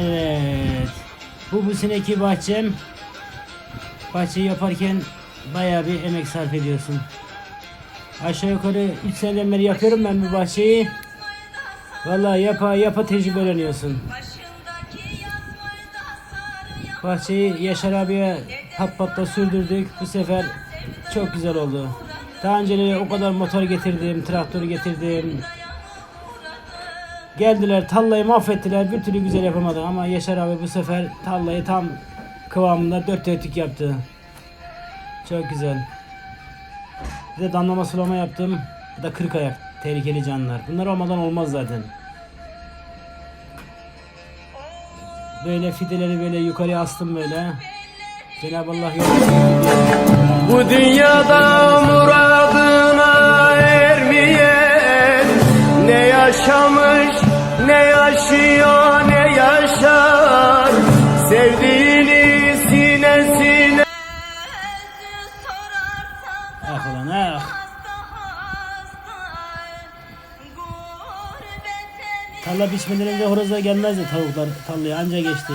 Evet. Bu bu seneki bahçem. Bahçeyi yaparken bayağı bir emek sarf ediyorsun. Aşağı yukarı 3 seneden beri yapıyorum ben bu bahçeyi. Vallahi yapa yapa tecrübeleniyorsun. Bahçeyi Yaşar abiye pat patla sürdürdük. Bu sefer çok güzel oldu. Daha önceleri o kadar motor getirdim, traktör getirdim. Geldiler tarlayı mahvettiler. Bir türlü güzel yapamadı ama Yaşar abi bu sefer tarlayı tam kıvamında dört dörtlük yaptı. Çok güzel. Bir de damlama sulama yaptım. Bu da kırk ayak. Tehlikeli canlılar. Bunlar olmadan olmaz zaten. Böyle fideleri böyle yukarıya astım böyle. Cenab-ı Allah yol Bu dünyada Tarla biçmeden önce horozlar gelmezdi tavuklar tarlaya anca geçti.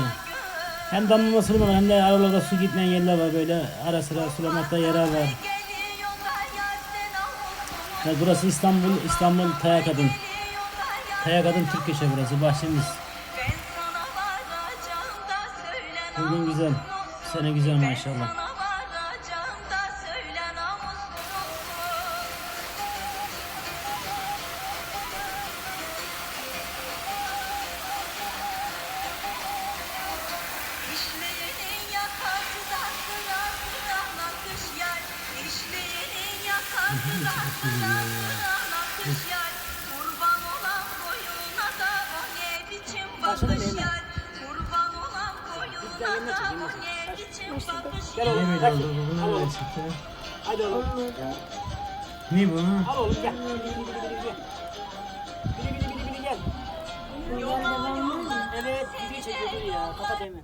Hem damlama sulama hem de aralarda su gitmeyen yerler var böyle ara sıra sulamakta yarar var. Ya burası İstanbul, İstanbul Tayakadın. Tayakadın Türk köşe burası bahçemiz. Bugün güzel. Sene güzel maşallah. Ne biçim bakış yer. Ne böyle oldu bu? Bu ne böyle çıktı? Hadi oğlum. Ne bu? Al oğlum gel. Bili bili bili bili gel. Bili bili bili bili gel. Evet, video çekiyor ya. Kapat hemen.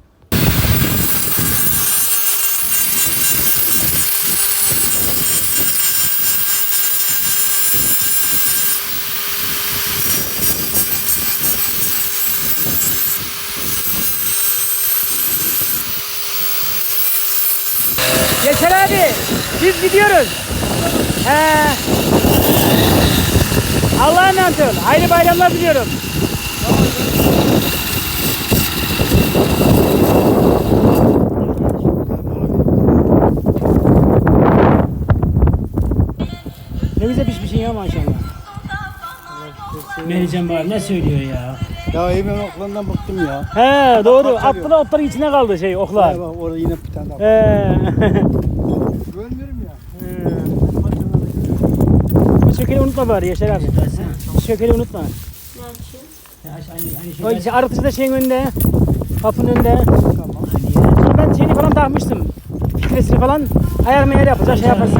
Yaşar abi, biz gidiyoruz. He. Allah'a emanet ol. Hayırlı bayramlar diliyorum. Ne güzel pişmişsin ya maşallah. Merican var ne söylüyor ya? Ya Eymen oklarından bıktım ya. He doğru. Attılar otların içine kaldı şey oklar. Ya bak orada yine bir tane daha. He. Görmüyorum ya. Bu şekeri unutma bari Yaşar abi. Bu şekeri unutma. O işte arıtıcı da şeyin önünde. Kapının önünde. Ben şeyini falan takmıştım. Filtresini falan ayar meyar yapacak şey yaparsın.